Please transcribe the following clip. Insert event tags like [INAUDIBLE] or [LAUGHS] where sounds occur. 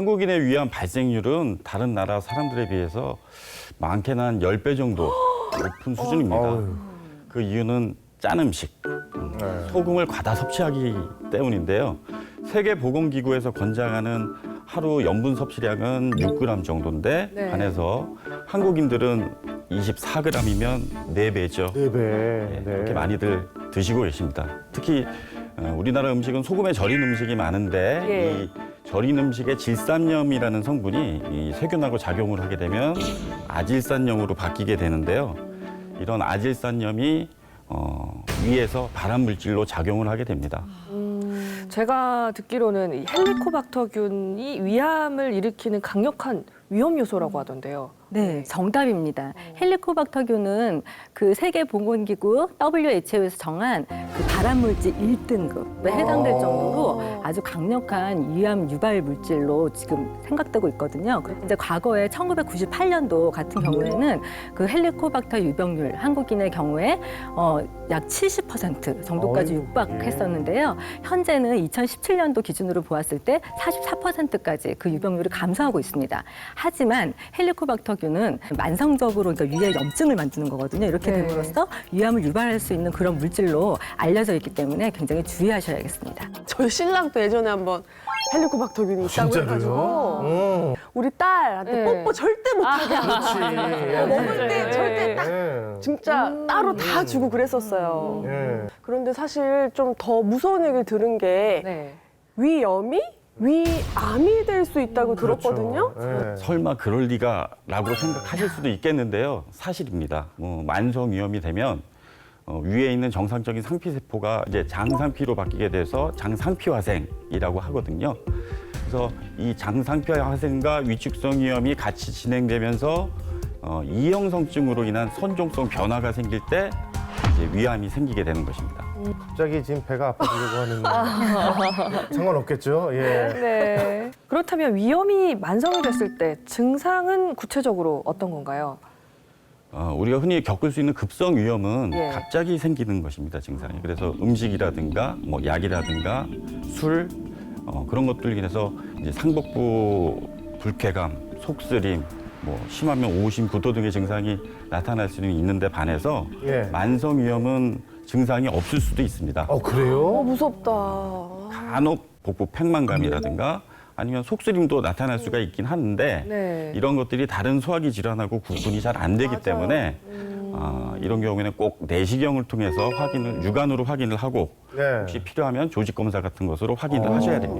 한국인의 위암 발생률은 다른 나라 사람들에 비해서 많게는 한 10배 정도 높은 수준입니다. 그 이유는 짠 음식, 음, 네. 소금을 과다 섭취하기 때문인데요. 세계보건기구에서 권장하는 하루 염분 섭취량은 6g 정도인데 네. 반해서 한국인들은 24g이면 4배죠. 네 배. 네, 그렇게 많이들 드시고 계십니다. 특히 어, 우리나라 음식은 소금에 절인 음식이 많은데 예. 이 절인 음식에 질산염이라는 성분이 이 세균하고 작용을 하게 되면 아질산염으로 바뀌게 되는데요. 이런 아질산염이 어, 위에서 발암 물질로 작용을 하게 됩니다. 제가 듣기로는 이 헬리코박터균이 위암을 일으키는 강력한 위험 요소라고 하던데요. 네, 정답입니다. 헬리코박터균은 그 세계보건기구 WHO에서 정한 그 발암물질 1등급에 해당될 정도로 아주 강력한 위암 유발 물질로 지금 생각되고 있거든요. 그리고 이제 과거에 1998년도 같은 경우에는 그 헬리코박터 유병률 한국인의 경우에 어, 약 70% 정도까지 어이구, 육박했었는데요. 현재는 2017년도 기준으로 보았을 때 44%까지 그 유병률이 감소하고 있습니다. 하지만 헬리코박터 균은 만성적으로 그러니까 위에 염증을 만드는 거거든요. 이렇게 네. 됨으로써 위암을 유발할 수 있는 그런 물질로 알려져 있기 때문에 굉장히 주의하셔야겠습니다. 저희 신랑도 예전에 한번 헬리코박터균이 있다고 진짜로요? 해가지고 어. 우리 딸한테 네. 뽀뽀 절대 못하게 그렇지. 어, 먹을 때 네. 절대 딱 예. 진짜 따로 다 주고 그랬었어요. 예. 그런데 사실 좀 더 무서운 얘기를 들은 게 네. 위염이 위암이 될 수 있다고 들었거든요. 그렇죠. 예. 설마 그럴 리가라고 생각하실 수도 있겠는데요. 사실입니다. 뭐 만성 위염이 되면 어, 위에 있는 정상적인 상피 세포가 이제 장상피로 바뀌게 돼서 장상피 화생이라고 하거든요. 그래서 이 장상피 화생과 위축성 위염이 같이 진행되면서 어, 이형성증으로 인한 선종성 변화가 생길 때 이제 위암이 생기게 되는 것입니다. 갑자기 지금 배가 아파지려고 하는 [LAUGHS] 상관없겠죠? 예. 네. 그렇다면 위험이 만성이 됐을 때 증상은 구체적으로 어떤 건가요? 어, 우리가 흔히 겪을 수 있는 급성 위염은 예. 갑자기 생기는 것입니다, 증상이. 그래서 음식이라든가 뭐 약이라든가 술 어, 그런 것들로 인해서 이제 상복부 불쾌감, 속쓰림, 뭐 심하면 오심, 구토 등의 증상이 나타날 수는 있는데 반해서 예. 만성 위염은 증상이 없을 수도 있습니다. 어, 어, 그래요? 무섭다. 간혹 복부 팽만감이라든가 아니면 속쓰림도 나타날 수가 있긴 하는데 네. 이런 것들이 다른 소화기 질환하고 구분이 잘 안 되기 때문에 아, 이런 경우에는 꼭 내시경을 통해서 확인을 육안으로 확인을 하고 네. 혹시 필요하면 조직 검사 같은 것으로 확인을 어. 하셔야 됩니다.